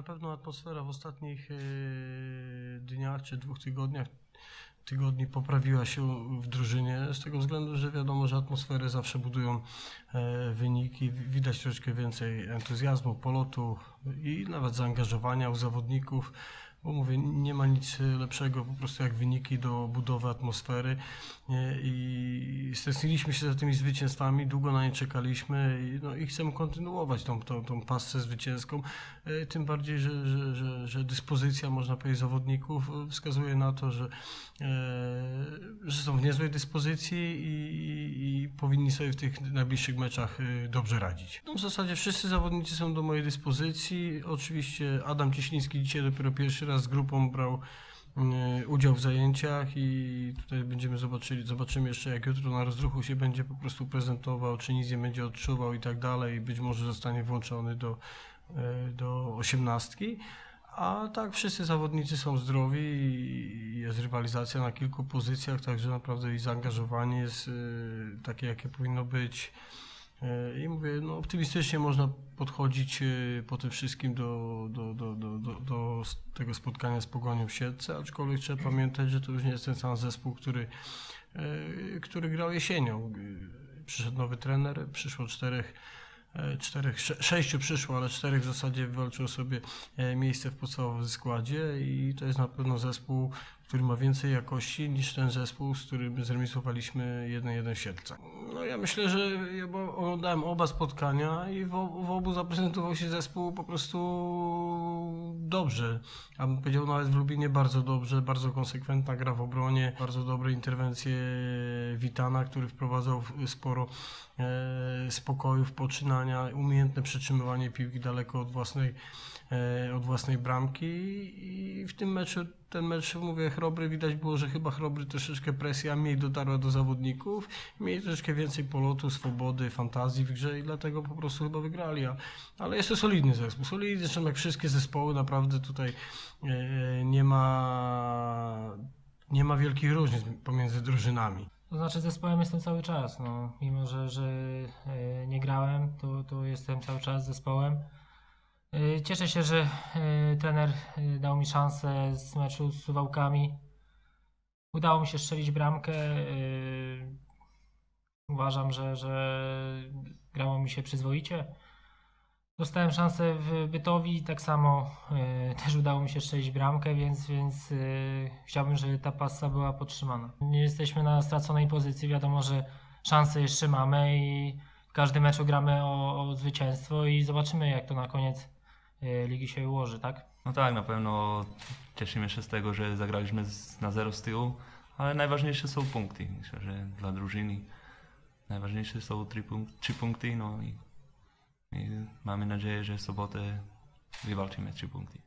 Na pewno atmosfera w ostatnich e, dniach czy dwóch tygodniach, tygodni poprawiła się w drużynie z tego względu, że wiadomo, że atmosfery zawsze budują e, wyniki. Wi- Widać troszeczkę więcej entuzjazmu, polotu i nawet zaangażowania u zawodników. Bo mówię, nie ma nic lepszego po prostu jak wyniki do budowy atmosfery i stęskniliśmy się za tymi zwycięstwami, długo na nie czekaliśmy i, no, i chcemy kontynuować tą, tą, tą pasę zwycięską. E, Tym bardziej, że, że, że, że dyspozycja, można powiedzieć, zawodników wskazuje na to, że, e, że są w niezłej dyspozycji i, i, i powinni sobie w tych najbliższych meczach e, dobrze radzić. No, w zasadzie wszyscy zawodnicy są do mojej dyspozycji. Oczywiście Adam Cieśliński dzisiaj dopiero pierwszy raz z grupą brał e, udział w zajęciach i tutaj będziemy zobaczyli, zobaczymy jeszcze jak jutro na rozruchu się będzie po prostu prezentował, czy nic nie będzie odczuwał i tak dalej być może zostanie włączony do, e, do osiemnastki. A tak, wszyscy zawodnicy są zdrowi i jest rywalizacja na kilku pozycjach, także naprawdę i zaangażowanie jest e, takie, jakie powinno być. E, I mówię, no optymistycznie można podchodzić e, po tym wszystkim do, do, do, do, do, tego spotkania z Pogonią w Siedlce, aczkolwiek trzeba pamiętać, że to już nie jest ten sam zespół, który, e, który grał jesienią. Przyszedł nowy trener, przyszło czterech, czterech sze, sześciu przyszło, ale czterech w zasadzie wywalczyło sobie miejsce w podstawowym składzie i to jest na pewno zespół, który ma więcej jakości niż ten zespół, z którym zremisowaliśmy 1-1 w Siedlce. No ja myślę, że ja oglądałem oba spotkania i w, w obu zaprezentował się zespół po prostu dobrze. Ja bym powiedział nawet w Lubinie bardzo dobrze, bardzo konsekwentna gra w obronie, bardzo dobre interwencje Witana, który wprowadzał sporo e, spokoju poczynania, umiejętne przytrzymywanie piłki daleko od własnej, e, od własnej bramki i w tym meczu, ten mecz, mówię, Chrobry, widać było, że chyba Chrobry troszeczkę presja mniej dotarła do zawodników, mieli troszeczkę więcej polotu, swobody, fantazji w grze i dlatego po prostu chyba wygrali, ale jest to solidny zespół, solidny, zresztą jak wszystkie zespoły, naprawdę tutaj e, nie ma, nie ma wielkich różnic pomiędzy drużynami. To znaczy zespołem jestem cały czas, no. Mimo, że, że e, nie grałem, to, to jestem cały czas zespołem. Cieszę się, że e, trener e, dał mi szansę z meczu z Suwałkami. Udało mi się strzelić bramkę. e, Uważam, że, że grało mi się przyzwoicie. Dostałem szansę w Bytowi, tak samo e, też udało mi się strzelić bramkę, więc, więc e, chciałbym, żeby ta pasa była podtrzymana. Nie jesteśmy na straconej pozycji, wiadomo, że szanse jeszcze mamy i w każdym meczu gramy o, o zwycięstwo i zobaczymy jak to na koniec ligi się ułoży, tak? No tak, na pewno cieszymy się z tego, że zagraliśmy na zero z tyłu, ale najważniejsze są punkty. Myślę, że dla drużyny najważniejsze są trzy, punk- trzy punkty, no i, i mamy nadzieję, że w sobotę wywalczymy trzy punkty.